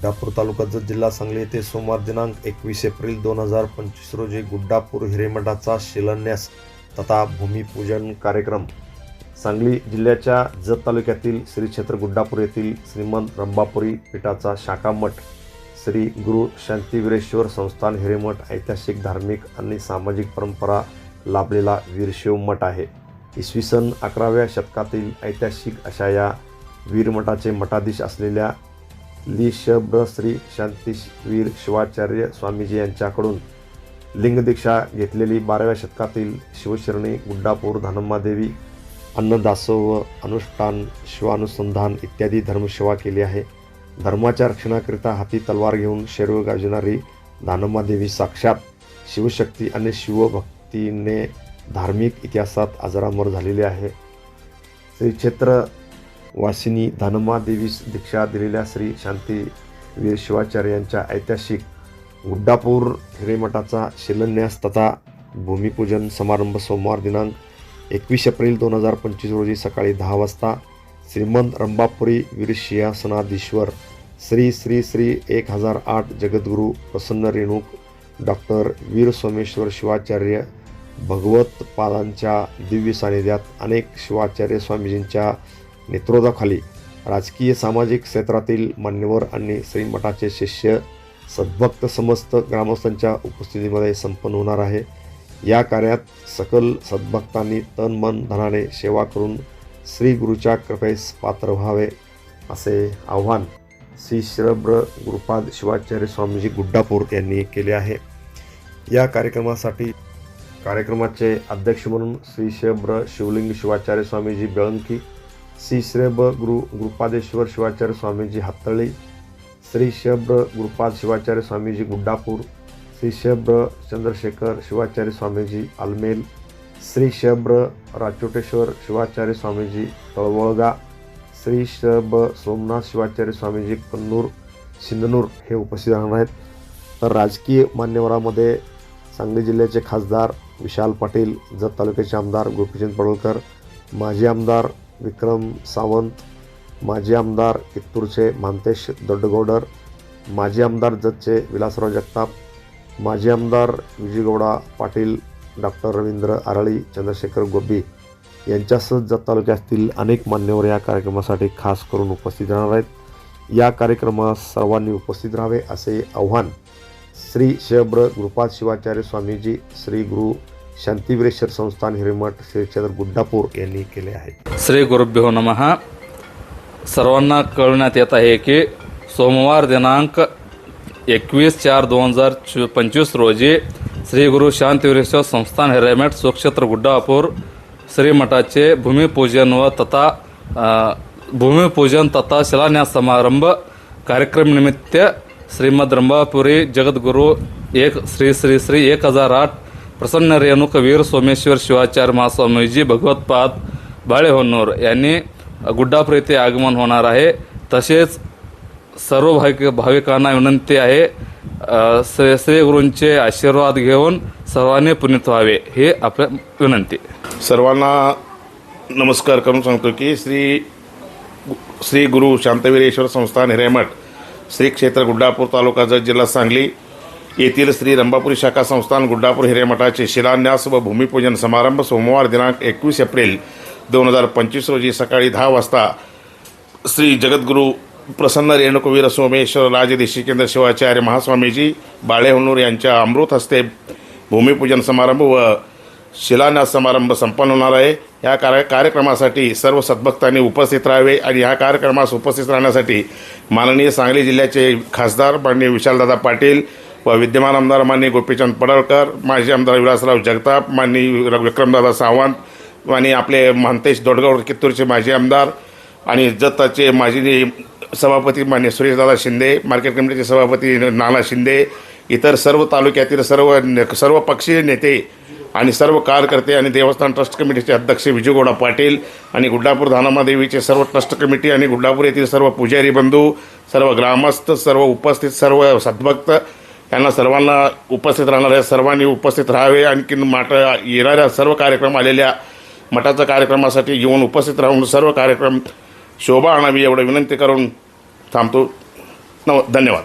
गुड्डापूर तालुका जत जिल्हा सांगली येथे सोमवार दिनांक एकवीस एप्रिल दोन हजार पंचवीस रोजी गुड्डापूर हिरेमठाचा शिलान्यास तथा भूमिपूजन कार्यक्रम सांगली जिल्ह्याच्या जत तालुक्यातील श्री क्षेत्र गुड्डापूर येथील श्रीमंत रंबापुरी पीठाचा शाखामठ श्री गुरु शांतिवीरेश्वर संस्थान हिरेमठ ऐतिहासिक धार्मिक आणि सामाजिक परंपरा लाभलेला वीरशिव मठ आहे. इसवी सन अकराव्या शतकातील ऐतिहासिक अशा या वीरमठाचे मठाधीश असलेल्या लिशब्र श्री शांतीवीर शिवाचार्य स्वामीजी यांच्याकडून लिंगदीक्षा घेतलेली बाराव्या शतकातील शिवशरणी गुड्डापूर धनम्मादेवी अन्नदासोह अनुष्ठान शिवानुसंधान इत्यादी धर्मसेवा केली आहे. धर्माच्या रक्षणाकरिता हाती तलवार घेऊन शरीर गाजणारी दानम्मादेवी साक्षात शिवशक्ती आणि शिवभक्तीने धार्मिक इतिहासात अजरामर झालेली आहे. श्री क्षेत्र वासिनी धनमादेवीस दीक्षा दिलेल्या श्री शांती वीर शिवाचार्य यांच्या ऐतिहासिक गुड्डापूर हिरेमठाचा शिलान्यास तथा भूमिपूजन समारंभ सोमवार दिनांक एकवीस एप्रिल दोन हजार पंचवीस रोजी सकाळी दहा वाजता श्रीमंत रंबापुरी वीर सिंहासनाधीश्वर श्री श्री श्री एक हजार आठ जगद्गुरू प्रसन्न रेणूक डॉक्टर वीर सोमेश्वर शिवाचार्य भगवत पादांच्या दिव्य सानिध्यात अनेक शिवाचार्य स्वामीजींच्या नेतृत्वाखाली राजकीय सामाजिक क्षेत्रातील मान्यवर आणि श्रीमठाचे शिष्य सद्भक्त समस्त ग्रामस्थांच्या उपस्थितीमध्ये संपन्न होणार आहे. या कार्यात सकल सद्भक्तांनी तन मन धनाने सेवा करून श्री गुरुच्या कृपेस पात्र व्हावे असे आव्हान श्री श्रब्र गुरुपाद शिवाचार्य स्वामीजी गुड्डापूर यांनी केले आहे. या कार्यक्रमासाठी कार्यक्रमाचे अध्यक्ष म्हणून श्री शब्र शिवलिंग शिवाचार्य स्वामीजी बेळंकी श्री श्रेब गुरु गुरुपादेश्वर शिवाचार्य स्वामीजी हातळी श्री शब्र गुरुपाद शिवाचार्य स्वामीजी गुड्डापूर. श्री शब्र चंद्रशेखर शिवाचार्य स्वामीजी आलमेल. श्री शब्र राचोटेश्वर शिवाचार्य स्वामीजी तळवळगा. श्री शब सोमनाथ शिवाचार्य स्वामीजी कन्नूर सिंधनूर हे उपस्थित राहणार आहेत. तर राजकीय मान्यवरामध्ये सांगली जिल्ह्याचे खासदार विशाल पाटील जत तालुक्याचे आमदार गोपीचंद पडळकर माजी आमदार विक्रम सावंत माजी आमदार कित्तूरचे मानतेश दोड्डगौडर माजी आमदार जतचे विलासराव जगताप माजी आमदार विजयगौडा पाटील डॉक्टर रवींद्र आरळी चंद्रशेखर गोबी यांच्यासह जत तालुक्यातील अनेक मान्यवर या कार्यक्रमासाठी खास करून उपस्थित राहणार आहेत. या कार्यक्रमास सर्वांनी उपस्थित राहावे असे आव्हान श्री शब्र गुरुपाद शिवाचार्य स्वामीजी श्री गुरु शांतिवीरेश्वर संस्थान हिरेमठ श्री क्षेत्र गुड्डापूर श्री गुरुभ्यो नमः. सर्वांना येत आहे की सोमवार दिनांक एकवीस चार दोन हज़ार पंचवीस रोजी श्री गुरु शांतिवीरेश्वर संस्थान हिरेमठ सुक्षेत्र गुड्डापूर श्रीमठाचे भूमिपूजन व तथा भूमिपूजन तथा शिलान्यास समारंभ कार्यक्रम निमित्त श्रीमद रंभापुरी जगद्गुरु एक श्री श्री श्री एक हज़ार आठ प्रसन्न रेणुक वीर सोमेश्वर शिवाचार्य महास्वामीजी भगवतपाद बाळेहोन्नूर यांनी गुड्डापूर येथे आगमन होणार आहे. तसेच सर्व भाविक भाविकांना विनंती आहे श्री श्री गुरूंचे आशीर्वाद घेऊन सर्वांनी पुनित व्हावे हे आपल्या विनंती. सर्वांना नमस्कार करून सांगतो की श्री श्री गुरु शांतवीरेश्वर संस्थान हिरेमठ श्री क्षेत्र गुड्डापूर तालुका जत जिल्हा सांगली येथील श्री रंभापुरी शाखा संस्थान गुड्डापूर हिरेमठाचे शिलान्यास व भूमिपूजन समारंभ सोमवार दिनांक एकवीस एप्रिल दोन हजार पंचवीस रोजी सकाळी दहा वाजता श्री जगद्गुरू प्रसन्न रेणुकवीर सोमेश्वर राजदेशिकेंद्र शिवाचार्य महास्वामीजी बाळेहनूर यांच्या अमृत हस्ते भूमिपूजन समारंभ व शिलान्यास समारंभ संपन्न होणार आहे. या कार्य कार्यक्रमासाठी सर्व सद्भक्तांनी उपस्थित राहावे आणि ह्या कार्यक्रमास उपस्थित राहण्यासाठी माननीय सांगली जिल्ह्याचे खासदार माननीय विशालदादा पाटील व विद्यमान आमदार माननीय गोपीचंद पडळकर माजी आमदार विलासराव जगताप माननीय विक्रमदादा सावंत आणि आपले महंतेश दोडगाव कित्तूरचे माजी आमदार आणि जताचे माजी सभापती मान्य सुरेशदादा शिंदे मार्केट कमिटीचे सभापती नाना शिंदे इतर सर्व तालुक्यातील सर्व सर्व पक्षीय नेते आणि सर्व कार्यकर्ते आणि देवस्थान ट्रस्ट कमिटीचे अध्यक्ष विजयगौडा पाटील आणि गुड्डापूर धानामादेवीचे सर्व ट्रस्ट कमिटी आणि गुड्डापूर येथील सर्व पुजारी बंधू सर्व ग्रामस्थ सर्व उपस्थित सर्व सद्भक्त त्यांना सर्वांना उपस्थित राहणाऱ्या सर्वांनी उपस्थित राहावे. आणखीन मठ येणाऱ्या सर्व कार्यक्रम आलेल्या मठाच्या कार्यक्रमासाठी येऊन उपस्थित राहून सर्व कार्यक्रम शोभा आणावी एवढं विनंती करून थांबतो. नव धन्यवाद.